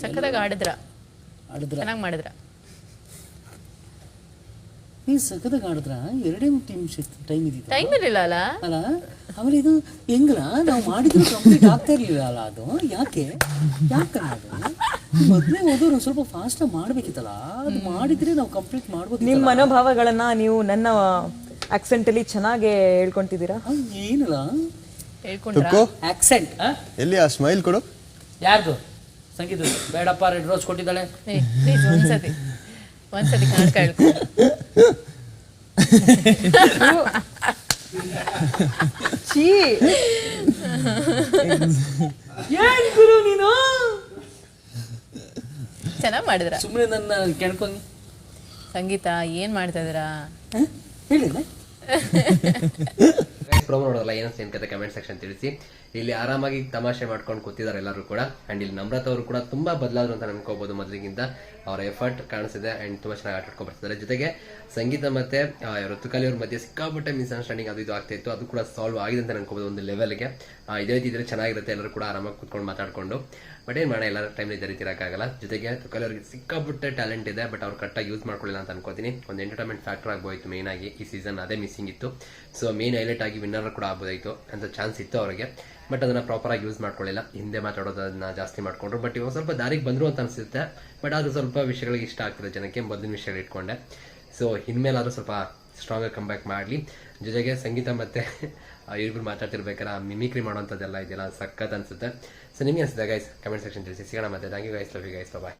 ಸಕ್ಕದಾಗ ಆಡಿದ್ರ. ಆಡಿದ್ರ. ಚೆನ್ನಾಗಿ ಮಾಡಿದ್ರ. ನೀ ಸಖತ್ತಾಗಿ ಆಡಿದ್ರ. ಎರಡೇ ಟೈಮ್ ಟೈಮ್ ಇದ್ದಿತ್ತು ಟೈಮ್ ಇರಲಿಲ್ಲ ಅಲ್ಲ? ಅಲ್ಲ ಆಮೇಲೆ ಇದು ಹೆಂಗಲ್ಲ ನಾವು ಮಾಡಿದ್ರು ಕಂಪ್ಲೀಟ್ ಆಗ್ತಾ ಇರಲಿಲ್ಲ ಅಲ್ಲ ಅದು? ಯಾಕೆ? ಯಾಕಲ್ಲ ಅದು? ಮೊದಲೇ ಹೋದವ್ರು ಸ್ವಲ್ಪ ಫಾಸ್ಟ್ ಮಾಡ್ಬೇಕಿತ್ತಲ್ಲ? ಅದು ಮಾಡಿದ್ರೆ ನಾವು ಕಂಪ್ಲೀಟ್ ಮಾಡ್ಬೋದು ನಿಮ್ಮ ಮನೋಭಾವಗಳನ್ನ ನೀವು ನನ್ನ ಆಕ್ಸೆಂಟ್ ಅಲ್ಲಿ ಚೆನ್ನಾಗಿ ಹೇಳ್ಕೊಂತಿದ್ದೀರಾ ಏನಲ್ಲ. ಹೇಳ್ಕೊಂಡ್ರಾ? ಆಕ್ಸೆಂಟ್ ಎಲ್ಲಿ ಆ ಸ್ಮೈಲ್ ಕೊಡು. ಯಾರ್ದು? ಸಂಗೀತ ಬೇಡಪ್ಪ ರೆಡ್ ರೋಸ್ ಕೊಟ್ಟಿದ್ದಾಳೆ. ಒಂದ್ಸತಿ. ಒಂದ್ಸತಿ ಕನ್ನಡಕ ಹೇಳ್ಕೊ ಛೀ. ಏನ್ ಗುರು ನೀನು? ಚೆನ್ನಾಗಿ ಮಾಡಿದ್ರ? ಸುಮ್ಮನೆ ನನ್ನ ಕೆಣ್ಕೊಂಡು. ಸಂಗೀತ ಏನ್ ಮಾಡ್ತಾ ಇದೀರಾ ಹೇಳಿಲ್ಲ ಪ್ರೋಮೋ ನೋಡೋಲ್ಲ ಏನಂತ ಕತೆ ಕಮೆಂಟ್ ಸೆಕ್ಷನ್ ತಿಳಿಸಿ. ಇಲ್ಲಿ ಆರಾಮಾಗಿ ತಮಾಷೆ ಮಾಡ್ಕೊಂಡು ಕೂತಿದ್ದಾರೆ ಎಲ್ಲರೂ ಕೂಡ. ಅಂಡ್ ಇಲ್ಲಿ ನಮ್ರತ ಅವರು ಕೂಡ ತುಂಬಾ ಬದಲಾದ್ರು ಅಂತ ಅನ್ಕೋಬಹುದು ಮೊದಲಿಗಿಂತ ಅವರ ಎಫರ್ಟ್ ಕಾಣಿಸಿದೆ ಅಂಡ್ ತುಂಬಾ ಚೆನ್ನಾಗಿ ಆಟ ಆಡ್ಕೊಂಡು ಬರ್ತಿದ್ದಾರೆ. ಜೊತೆಗೆ ಸಂಗೀತ ಮತ್ತೆ ಋತುಕಾಲಿ ಅವ್ರ ಮಧ್ಯೆ ಸಿಕ್ಕಾಪಟ್ಟೆ ಮಿಸ್ಅಂಡರ್ಸ್ಟ್ಯಾಂಡಿಂಗ್ ಅದು ಇದು ಆಗ್ತಾ ಇತ್ತು. ಅದು ಕೂಡ ಸಾಲ್ವ್ ಆಗಿದೆ ಅಂತ ಅನ್ಕೋಬಹುದು ಒಂದು ಲೆವೆಲ್ಗೆ ಇದೇ ರೀತಿ ಇದ್ರೆ ಚೆನ್ನಾಗಿರುತ್ತೆ. ಎಲ್ಲರೂ ಕೂಡ ಆರಾಮಾಗಿ ಕೂತ್ಕೊಂಡು ಮಾತಾಡ್ಕೊಂಡು. ಬಟ್ ಏನ್ ಮಾಡೋಣ, ಎಲ್ಲರ ಟೈಮ್ ಇದೇ ರೀತಿ ಇರೋಕ್ಕಾಗಲ್ಲ. ಜೊತೆಗೆ ತುಕಾಲಿ ಅವ್ರಿಗೆ ಸಿಕ್ಕಾಪಟ್ಟೆ ಟ್ಯಾಲೆಂಟ್ ಇದೆ ಬಟ್ ಅವ್ರು ಕರೆಕ್ಟಾಗಿ ಯೂಸ್ ಮಾಡ್ಕೊಳ್ಳಿಲ್ಲ ಅಂತ ಅನ್ಕೋತೀನಿ. ಒಂದು ಎಂಟರ್ಟೈನ್ಮೆಂಟ್ ಫ್ಯಾಕ್ಟರ್ ಆಗ್ಬೋಯ್ತು ಮೇನ್ ಆಗಿ ಈ ಸೀಸನ್ ಅದೇ ಮಿಸ್ಸಿಂಗ್ ಇತ್ತು. ಸೊ ಮೇನ್ ಹೈಲೈಟ್ ಆಗಿ ವಿನ್ನರ್ ಕೂಡ ಆಗ್ಬೋದಾಯಿತು ಅಂತ ಚಾನ್ಸ್ ಇತ್ತು ಅವರಿಗೆ. ಬಟ್ ಅದನ್ನ ಪ್ರಾಪರ್ ಆಗಿ ಯೂಸ್ ಮಾಡ್ಕೊಳ್ಳಿಲ್ಲ. ಹಿಂದೆ ಮಾತಾಡೋದನ್ನ ಜಾಸ್ತಿ ಮಾಡ್ಕೊಂಡ್ರು. ಬಟ್ ಇವಾಗ ಸ್ವಲ್ಪ ದಾರಿಗೆ ಬಂದರು ಅಂತ ಅನ್ಸುತ್ತೆ. ಬಟ್ ಅದು ಸ್ವಲ್ಪ ವಿಷಯಗಳಿಗೆ ಇಷ್ಟ ಆಗ್ತದೆ ಜನಕ್ಕೆ ಮೊದಲಿನ ವಿಷಯಗಳು ಇಟ್ಕೊಂಡೆ. ಸೊ ಇನ್ಮೇಲಾದ್ರೂ ಸ್ವಲ್ಪ ಸ್ಟ್ರಾಂಗ್ ಆಗಿ ಕಂಬ್ಯಾಕ್ ಮಾಡಲಿ. ಜೊತೆಗೆ ಸಂಗೀತ ಮತ್ತೆ ಇವ್ರಿಗೂ ಮಾತಾಡ್ತಿರ್ಬೇಕಾರೆ ಆ ಮಿಮಿಕ್ರಿ ಮಾಡೋಂಥದ್ದೆಲ್ಲ ಇದೆಯಲ್ಲ ಸಖತ್ ಅನ್ಸುತ್ತೆ. ಸೊ ನಿಮಗೆ ಅನ್ಸುತ್ತೆ ಗೈಸ್ ಕಮೆಂಟ್ ಸೆಕ್ಷನ್ ತಿಳಿಸಿ ಸಿಗೋಣ ಮತ್ತೆ. Thank you guys love you guys bye